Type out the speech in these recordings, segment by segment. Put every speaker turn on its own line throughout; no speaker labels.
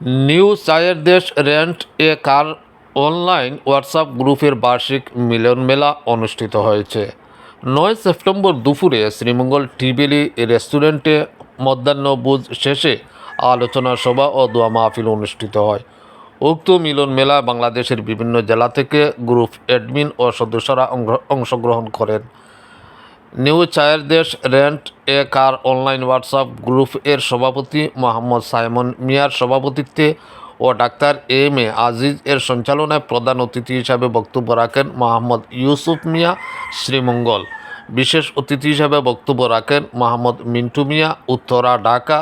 New চায়ের দেশ rent a car online WhatsApp গ্রুপের বার্ষিক মিলন মেলা অনুষ্ঠিত হয়েছে। নয় সেপ্টেম্বর দুপুরে শ্রীমঙ্গল টিবেলি রেস্টুরেন্টে মধ্যাহ্নভোজ শেষে আলোচনা সভা ও দোয়া মাহফিল অনুষ্ঠিত হয়। উক্ত মিলন মেলায় বাংলাদেশের বিভিন্ন জেলা থেকে গ্রুপ অ্যাডমিন ও সদস্যরা অংশগ্রহণ করেন। নিউ চায়ের দেশ rent a car online WhatsApp group এর সভাপতি মোহাম্মদ সাইমন মিয়ার সভাপতিত্বে ও ডাক্তার এম এ আজিজ এর সঞ্চালনায় প্রধান অতিথি হিসাবে বক্তব্য রাখেন মোহাম্মদ ইউসুফ মিয়া শ্রীমঙ্গল। বিশেষ অতিথি হিসাবে বক্তব্য রাখেন মোহাম্মদ মিন্টু মিয়া, উত্তরা, ঢাকা,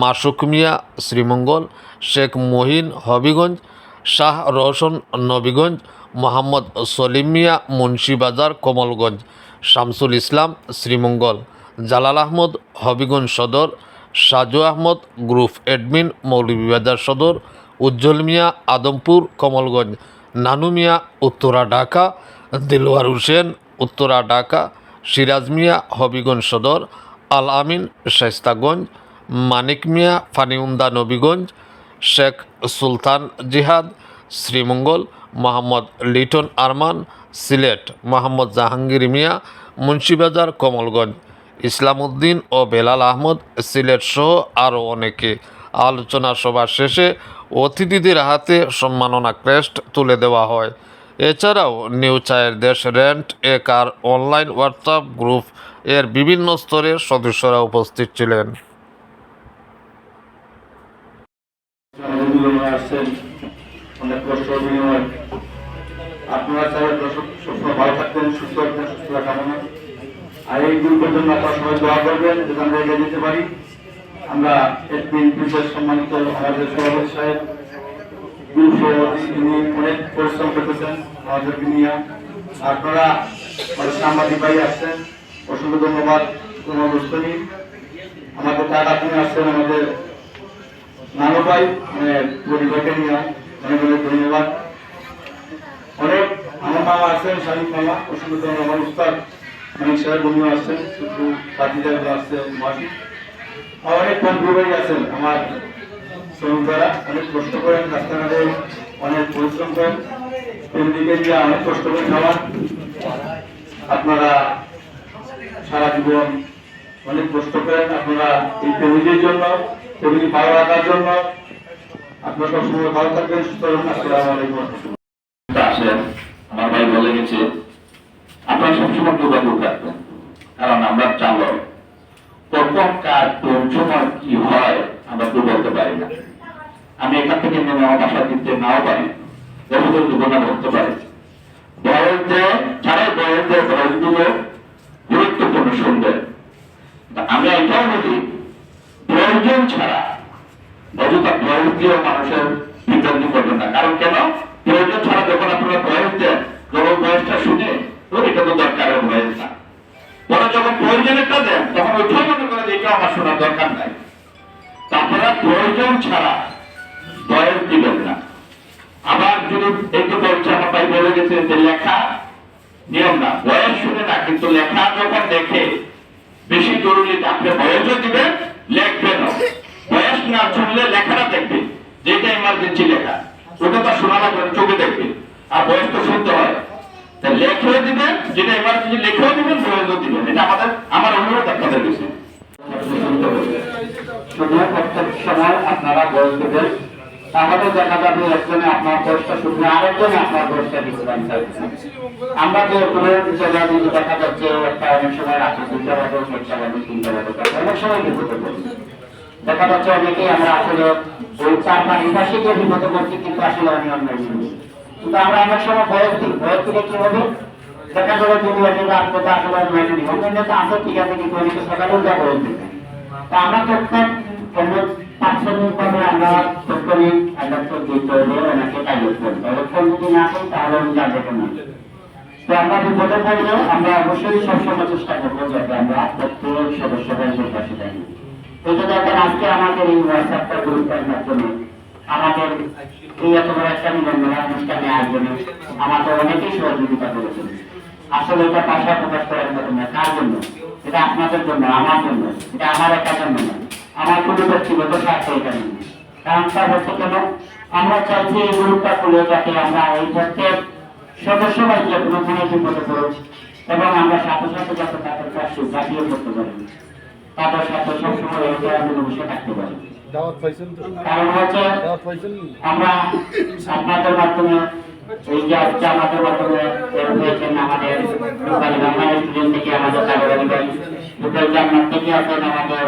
মাসুক মিয়া, শ্রীমঙ্গল, শেখ মহিন হবিগঞ্জ, শাহ রোশন নবীগঞ্জ, মোহাম্মদ সলিম মিয়া, মুন্সিবাজার, কমলগঞ্জ। শামসুল ইসলাম, শ্রীমঙ্গল। জালাল আহমদ, হবিগঞ্জ সদর। Saju Ahmed, group admin Moulvibazar Sadar. উজ্জ্বল মিয়া, আদমপুর, কমলগঞ্জ। নানু মিয়া, উত্তরা, ঢাকা। দিলওয়ার হোসেন, উত্তরা, ঢাকা। সিরাজ মিয়া, হবিগঞ্জ সদর। আল আমিন শেস্তাগঞ্জ মানিক মিয়া, ফানিউন্দা, নবীগঞ্জ। শেখ সুলতান জিহাদ, শ্রীমঙ্গল। মোহাম্মদ লিটন আরমান। সিলেট, মোহাম্মদ জাহাঙ্গীর মিয়া, মুন্সিবাজার, কমলগঞ্জ। ইসলামউদ্দিন ও বেলাল আহমদ সিলেট সহ আরও অনেকে। আলোচনা সভা শেষে অতিথিদের হাতে সম্মাননা ক্রেস্ট তুলে দেওয়া হয়। এছাড়াও নিউ চায়ের দেশ rent, a car online WhatsApp group, এর বিভিন্ন স্তরের সদস্যরা উপস্থিত ছিলেন।
আর এই গ্রুপের জন্য আপনারা সবাই দোয়া করবেন যাতে আমরা এগিয়ে যেতে পারি। আমরা একদিন বিশেষ সম্মানিত আমাদের সভাপতি সাহেব, গ্রুপ তিনি অনেক পরিশ্রম করতেছেন আমাদেরকে নিয়ে। আপনারা আমাদের সাংবাদিক ভাই আসছেন, অসংখ্য ধন্যবাদ কোনো বুঝতেনি আমাদের টাকা আপনি আসছেন, আমাদের নানু ভাই মানে পরিবারকে নিয়ে। অনেক অনেক ধন্যবাদ। অনেক আমার মামা আছেন, শাহিদ মামা অসংখ্য ধন্যবাদ উস্তাদ অনেক সাহেব উনিও আসছেন শুধু পাতিদার আসছে মাসি। অনেক বন্ধু আছেন আমার শ্রমিকরা, অনেক কষ্ট করেন, রাস্তাঘাটে অনেক পরিশ্রম করেন ফ্যামিলিকে নিয়ে অনেক কষ্ট করে খাওয়ান আপনারা সারা জীবন অনেক কষ্ট করেন, আপনারা এই ফ্যামিলির জন্য, ফ্যামিলি ভালো রাখার জন্য। আপনারা সবসময় ভালো থাকবেন থাকবেন, আসসালামু আলাইকুম।
আসেন আমার ভাই বলে গেছে, আপনারা সবসময় যোগাযোগ রাখবেন কারণ আমরা চালক। কখন কার কোন সময় কি হয়, আমরা তো বলতে পারি না। আমি এখান থেকে নেমে আমার বাসা দিতে নাও পারি বহুদূর জীবনে বলতে পারি। দেয় দেয় বয়সগুলো গুরুত্বপূর্ণ শুনবেন, তা আমি এটাও বলি প্রয়োজন ছাড়া বয়স দিয়েও মানুষের বিভ্রান্তি করবেন না। কারণ কেন? প্রয়োজন ছাড়া যখন আপনারা বয়স দেন, যখন বয়সটা শুনে তো এটা তো দরকারের বয়স পরে যখন প্রয়োজনেরটা দেন, তখন ওইটাও মনে করেন যে এটা আমার শোনার দরকার নাই। তা আপনারা প্রয়োজন ছাড়া বয়স দিবেন না। আবার যদি একটু বলছে, আমার ভাই বলে গেছে যে লেখা, নিয়ম না, বয়স শুনে না, কিন্তু লেখা যখন দেখে, বেশি জরুরি আপনি বয়সও দিবেন লেখবেন বয়স না শুনলে লেখাটা দেখবে যেটা ইমার্জেন্সি লেখা। ওটা তো শোনা লাগবে চোখে দেখবে আর বয়স তো শুনতে হয়। লেখেও দিবেন, যেটা ইমার্জেন্সি লেখেও দিবেন বয়সও দিবেন। এটা আমাদের আমার অনুরোধ আপনাদের কাছে।
আপনারা বয়স আমরা দেখা যাচ্ছে অনেকেই আমরা আসলে ওই চার পাঁচ পাশে বিপদে পড়ছি, কিন্তু আসলে আমি অন্যায় কিন্তু আমরা অনেক সময় বয়স দিই বয়স দিলে কি হবে? দেখা গেল যদি রাত কথা আসলে অন্যায় শুনি অন্যান্য তো আসলে ঠিক আছে, কিন্তু অনেকে সকালেও যা বয়স দিতে তা আমরা তখন তাৎক্ষণিকভাবে আমরা অবশ্যই সবসময় চেষ্টা করব যাতে আমরা সদস্যরা এসে পাশে থাকি এটা দেখেন আজকে আমাদের এই হোয়াটসঅ্যাপটা গ্রুপের মাধ্যমে আমাদের এই এত বড় একটা নিবন্ধন অনুষ্ঠানে আয়োজনে আমাদের অনেকেই সহযোগিতা করেছেন। আসলে এটা ভাষা প্রকাশ করার মতো না। কার জন্য? এটা আপনাদের জন্য, আমার জন্য, এটা আমার একার জন্য না। আমার কোনো ব্যক্তিগত স্বার্থ এখানে নেই
কারণটা হচ্ছে কেন? আমরা চাইছি এই গ্রুপটা খুলে যাতে আমরা এই প্রত্যেক সদস্য ভাই যে কোনো বিপদে পড়ুক এবং আমরা সাথে সাথে যাতে তাদের কাছে জাতীয় করতে পারি। তাদের সাথে সবসময় এই থাকতে পারি।
তো?
কারণ হচ্ছে আমরা আপনাদের মাধ্যমে এই যে আজকে আমাদের মাধ্যমে হয়েছেন আমাদের লোকাল বাংলা স্টুডেন্ট থেকে আমাদের লোকাল জান্নাত থেকে আছেন আমাদের